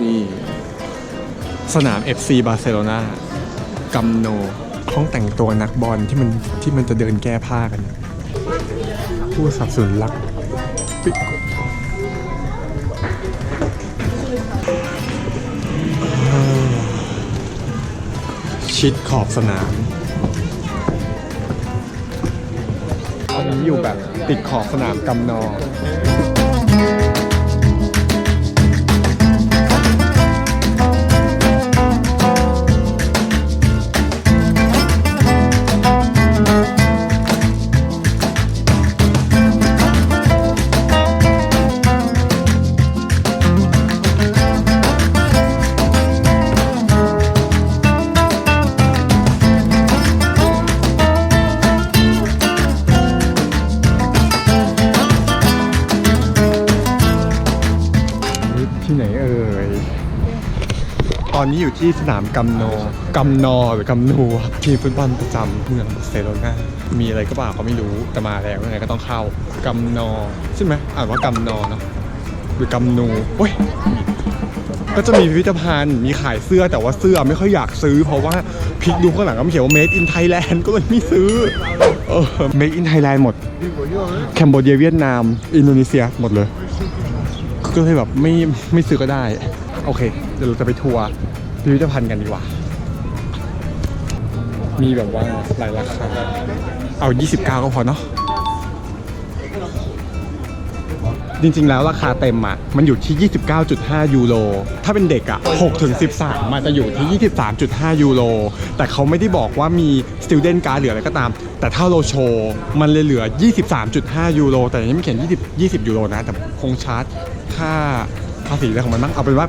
นี่ สนาม FC บาร์เซโลนากัมโนห้องแต่งตัวนักบอลที่มันที่มันจะเดินแก้ผ้ากัน ผู้สับสนุนรักปิกชิดขอบสนามตอนนี้อยู่แบบติดขอบสนามกำนอนี่ อนนี้อยู่ที่สนามกัมโนกัมนอหรือกำนูทีมฟุตบอลประจำเมืองบาร์เซโลนามีอะไรก็เปล่าเขาไม่รู้แต่มาแล้วยังไงก็ต้องเข้ากัมนอใช่ไหมอ่านว่ากัมนอเนาะหรือกัมนูโอ้ยก็จะมีพิพิธภัณฑ์มีขายเสื้อแต่ว่าเสื้อไม่ค่อยอยากซื้อ เพราะว่าพลิกดูข้างหลังก็เขียนว่า made in Thailand ก็เลยไม่ซื้อเออ made in Thailand หมดแคนเบเดียเวียดนาม อินโดนีเซียหมดเลย ก็เลยแบบไม่ไม่ซื้อก็ได้ โอเค เดี๋ยวเราจะไปทัวร์พิพิธภัณฑ์กันดีกว่า มีแบบว่าหลายราคา เอา 29 ก็พอเนาะ จริงๆ แล้วราคาเต็มอะ มันอยู่ที่ 29.5 ยูโร ถ้าเป็นเด็กอะ6ถึง13 มันจะอยู่ที่ 23.5 ยูโร แต่เขาไม่ได้บอกว่ามี student card หรืออะไรก็ตาม แต่ถ้าเราโชว์ มันเลยเหลือ 23.5 ยูโร แต่อันนี้ไม่เขียน 20 20 ยูโรนะ แต่คงชาร์จค่า ภาษีอะไรของมันบ้างเอาเป็นว่า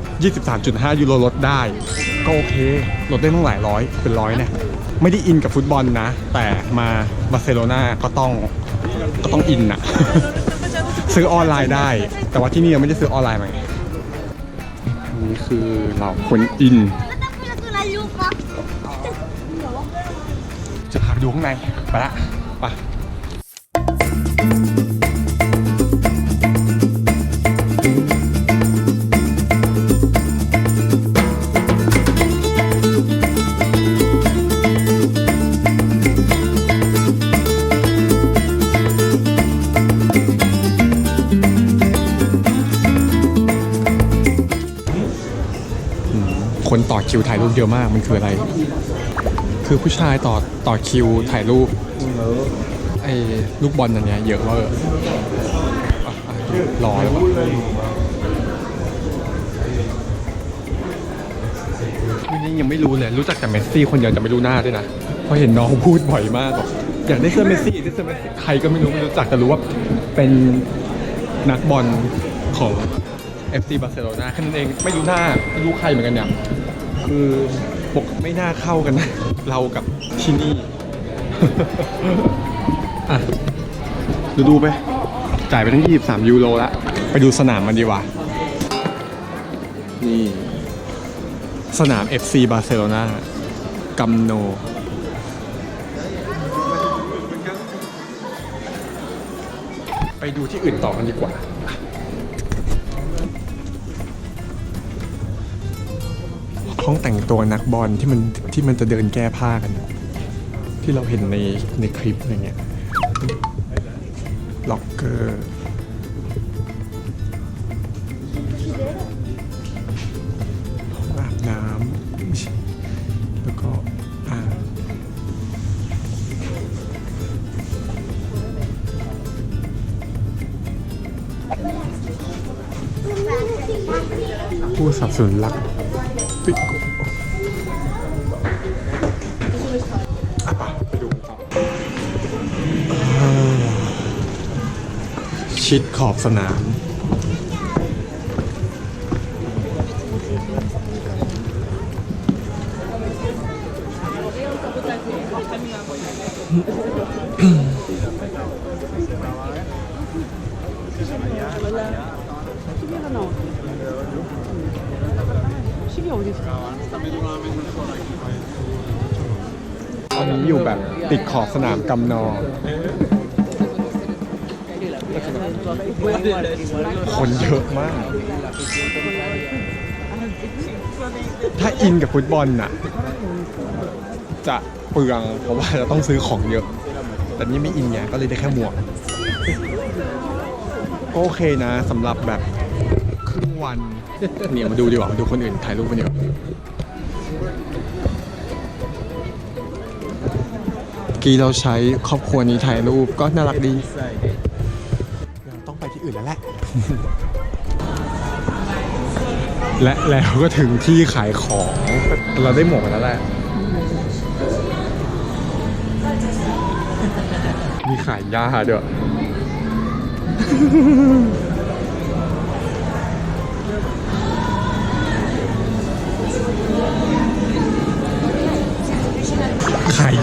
23.5 ยูโรลดได้ ก็โอเคลดได้ตั้งหลายร้อยเป็นร้อยเนี่ยไม่ได้อินกับฟุตบอลนะ แต่มาบาร์เซโลนาก็ต้องก็ต้องอินอะซื้อออนไลน์ได้ แต่ว่าที่นี่ยังไม่ได้ซื้อออนไลน์มาไงนี่คือเราคนอิน la lupa. จะพาไปดูข้างใน ไปละไป คนต่อคิวถ่ายรูปเยอะมากมันคืออะไร คือผู้ชายต่อต่อคิวถ่ายรูปไอ้ลูกบอลอันเนี้ยเยอะเวอร์อะอะรอแล้วอะนี่ยังไม่รู้เลย รู้จักแต่เมสซี่คนเดียวแต่ไม่รู้หน้าด้วยนะเพราะเห็นน้องพูดบ่อยมากบอกอยากได้เสื้อเมสซี่ได้เสื้อเมสซี่ใครก็ไม่รู้ไม่รู้จักแต่รู้ว่าเป็นนักบอลของ FC บาร์เซโลนาแค่นั้นเองไม่รู้หน้าไม่รู้ใครเหมือนกันเนี่ย คือปกไม่น่าเข้ากันนะ เรากับที่นี่อะดูดูไป จ่ายไปทั้ง 23 ยูโรละไปดูสนามมันดีกว่า นี่ สนาม FC บาร์เซโลนากัมโน ไปดูที่อื่นต่อกันดีกว่า ห้องแต่งตัวนักบอลที่มันที่มันจะเดินแก้ผ้ากัน ที่เราเห็นในในคลิปอะไรเงี้ยล็อกเกอร์ห้องอาบน้ำแล้วก็อ่าผู้สับสนุนรัก ปิโกอะไปดูกันต่ออ่าชิดขอบสนาม시 เหี่ยวดิตอนนี้อยู่แบบติดขอบสนามกำนอ คนเยอะมาก ถ้าอินกับฟุตบอลน่ะ จะเปลืองเพราะว่าจะต้องซื้อของเยอะ แต่นี่ไม่อินไงก็เลยได้แค่หมวกก็โอเคนะสำหรับแบบ วัน เนี่ยมาดูดีกว่ามาดูคนอื่นถ่ายรูปกันดีกว่าเมื่อกี้เราใช้ครอบครัวนี้ถ่ายรูปก็น่ารักดีเราต้องไปที่อื่นแล้วแหละ และแล้วก็ถึงที่ขายของเราได้หมวกมาแล้วแหละมีขายยาด้วย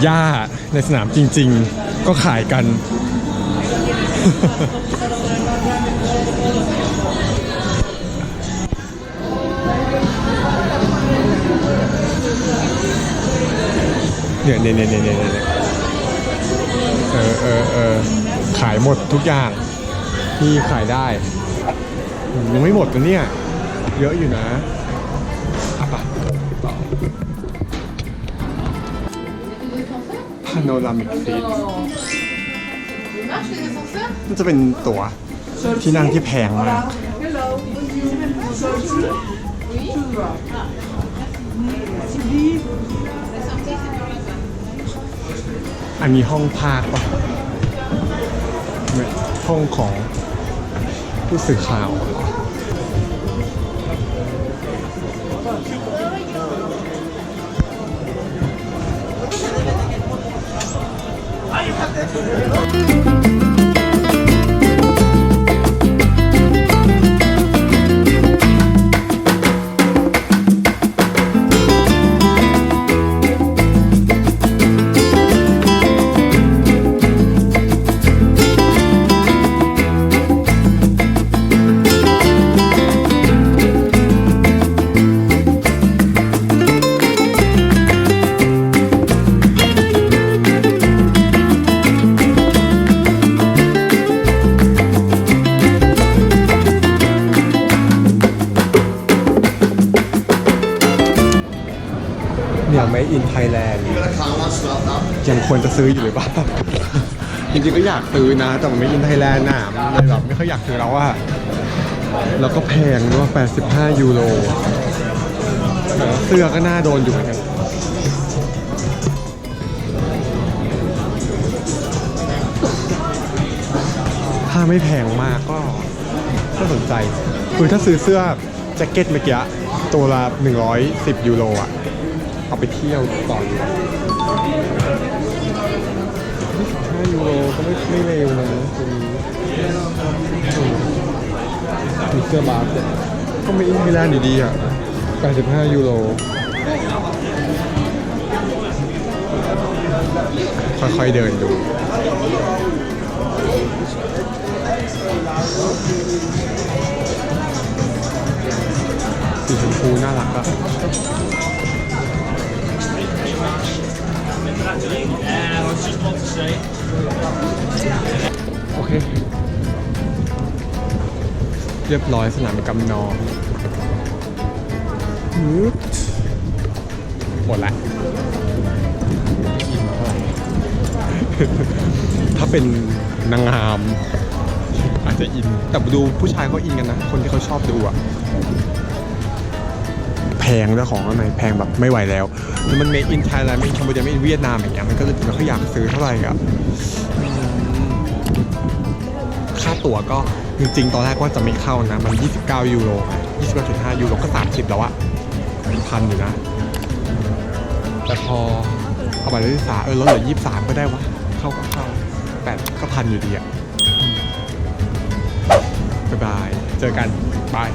หญ้าในสนามจริง ๆ ก็ขายกัน เนี่ยเนี่ยเนี่ยเนี่ยเนี่ยเออเออเออขายหมดทุกอย่างที่ขายได้ยังไม่หมดนะเนี่ย เยอะอยู่นะอะปะ พาโนรามิกซีทมันจะเป็นตั๋วที่นั่งที่แพงมากอันนี้ห้องภาคปะห้องของผู้สื่อข่าว เหรอเนี่ยไม่อินไทยแลนด์ยังควรจะซื้ออยู่หรือเปล่า จริงๆก็อยากซื้อนะ แต่มันไม่อินไทยแลนด์น่ะมันเลยแบบไม่ค่อยอยากซื้อแล้วอะแล้วก็แพงด้วย85 ยูโรแต่ว่าเสื้อก็น่าโดนอยู่เหมือนกันถ้าไม่แพงมากก็ก็สนใจคือถ้าซื้อเสื้อแจ็คเก็ตเมื่อกี้ตัวละ110 ยูโรอะ เอาไปเที่ยวต่อดีกว่า5ยูโรก็ไม่ไม่เลวนะตัวนี้มีเสื้อบาสเนี่ยก็ไม่อินม่แลนด์อยู่ดีอะ 85 ยูโรค่อยๆเดินดูสีชมพูน่ารักอะ โอเค เรียบร้อยสนามกำนองฮึบหมดละไม่อินเท่าไหร่ถ้าเป็นนางงาม อาจจะอิน แต่ดูผู้ชายเขาอินกันนะ คนที่เขาชอบดูอะ แพงด้วของข้างในแพงแบบไม่ไหวแล้วแล้วมันเมอินไทยแลนด์ไม่อินคัมพูชาไม่อินเวียดนามอย่างเงี้ยมันก็เลยไม่ค่อยอยากซื้อเท่าไหร่อะค่าตั๋วก็จริงๆ ตอนแรกว่าจะไม่เข้านะ มัน 29 ยูโร29.5 ยูโรก็ 30 แล้วอะเป็นพันอยู่นะ แต่พอเอาไปเลยที่สาเออลดเหลือ 23 ก็ได้วะ เข้าก็เข้าแต่ก็พันอยู่ดีอะบ๊ายบาย เจอกัน บาย